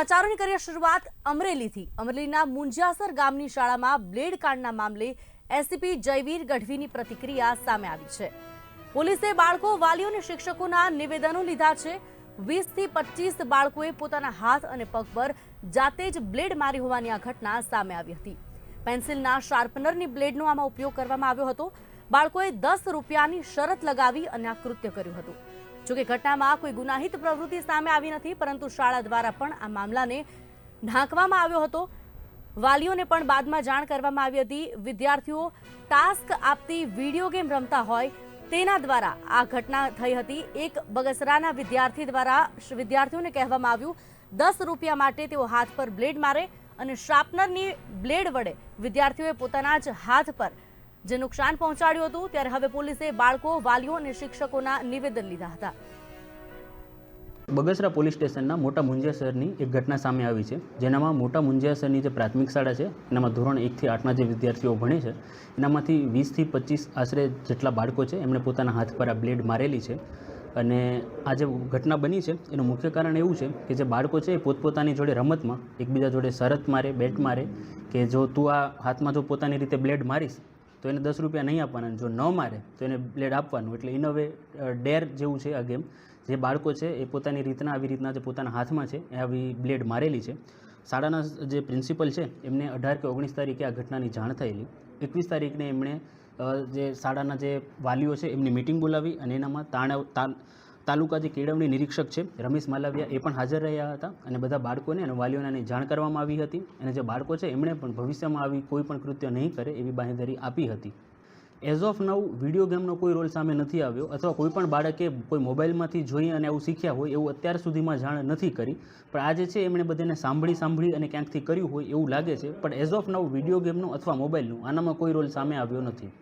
સમાચારોની કરીએ શરૂઆત અમરેલીથી. અમરેલીના મુંજાસર ગામની શાળામાં બ્લેડ કાંડના મામલે એસીપી જયવીર ગઢવીની પ્રતિક્રિયા સામે આવી છે. પોલીસે બાળકો, વાલીઓ અને શિક્ષકોના નિવેદનો લીધા છે. વીસથી પચીસ બાળકોએ પોતાના હાથ અને પગ પર જાતે જ બ્લેડ મારી હોવાની આ ઘટના સામે આવી હતી. પેન્સિલના શાર્પનરની બ્લેડનો આમાં ઉપયોગ કરવામાં આવ્યો હતો. બાળકોએ દસ રૂપિયાની શરત લગાવી અને આ કૃત્ય કર્યું હતું. જોકે ઘટનામાં કોઈ ગુનાહિત પ્રવૃત્તિ સામે આવી નથી, પરંતુ શાળા દ્વારા પણ આ મામલાને ઢાંકવામાં આવ્યો હતો. વાલીઓને પણ બાદમાં જાણ કરવામાં આવી હતી. વિદ્યાર્થીઓ ટાસ્ક આપતી વીડિયો ગેમ રમતા હોય તેના દ્વારા આ ઘટના થઈ હતી. એક બગસરાના વિદ્યાર્થી દ્વારા વિદ્યાર્થીઓને કહેવામાં આવ્યું, દસ રૂપિયા માટે તેઓ હાથ પર બ્લેડ મારે અને શાર્પનરની બ્લેડ વડે વિદ્યાર્થીઓએ પોતાના જ હાથ પર જે નુકસાન પહોંચાડ્યું હતું, ત્યારે હવે પોલીસે બાળકો, વાલીઓ અને શિક્ષકોના નિવેદન લીધા હતા. બગસરા પોલીસ સ્ટેશનના મોટા મુંજિયાસરની એક ઘટના સામે આવી છે. જેનામાં મોટા મુંજિયાસરની જે પ્રાથમિક શાળા છે, એનામાં ધોરણ એકથી આઠના જે વિદ્યાર્થીઓ ભણે છે, એનામાંથી વીસથી પચીસ આશરે જેટલા બાળકો છે, એમણે પોતાના હાથ પર આ બ્લેડ મારેલી છે. અને આ જે ઘટના બની છે, એનું મુખ્ય કારણ એવું છે કે જે બાળકો છે, એ પોતપોતાની જોડે રમતમાં, એકબીજા જોડે શરત મારે, બેટ મારે, કે જો તું આ હાથમાં જો પોતાની રીતે બ્લેડ મારીશ તો એને દસ રૂપિયા નહીં આપવાના જો ન મારે તો એને બ્લેડ આપવાનું. એટલે ઇન વે ડેર જેવું છે આ ગેમ જે બાળકો છે એ પોતાની રીતના, આવી રીતના જે પોતાના હાથમાં છે, એ આવી બ્લેડ મારેલી છે. શાળાના જે પ્રિન્સિપલ છે, એમને અઢાર કે ઓગણીસ તારીખે આ ઘટનાની જાણ થયેલી. એકવીસ તારીખને એમણે જે શાળાના જે વાલીઓ છે, એમની મિટિંગ બોલાવી અને એનામાં તાણ તાલુકા જે કેળવણી નિરીક્ષક છે, રમેશ માલવિયા એ પણ હાજર રહ્યા હતા અને બધા બાળકોને અને વાલીઓને જાણ કરવામાં આવી હતી અને જે બાળકો છે, એમણે પણ ભવિષ્યમાં આવી કોઈ પણ કૃત્ય નહીં કરે એવી બાંહેધરી આપી હતી. એઝ ઓફ નવ વીડિયો ગેમનો કોઈ રોલ સામે નથી આવ્યો અથવા કોઈ પણ બાળકે કોઈ મોબાઈલમાંથી જોઈ અને આવું શીખ્યા હોય એવું અત્યાર સુધીમાં જાણ નથી કરી. પણ આ જે છે, એમણે બધાને સાંભળી સાંભળી અને ક્યાંકથી કર્યું હોય એવું લાગે છે. પણ એઝ ઓફ નવ વીડિયો ગેમનો અથવા મોબાઈલનો આનામાં કોઈ રોલ સામે આવ્યો નથી.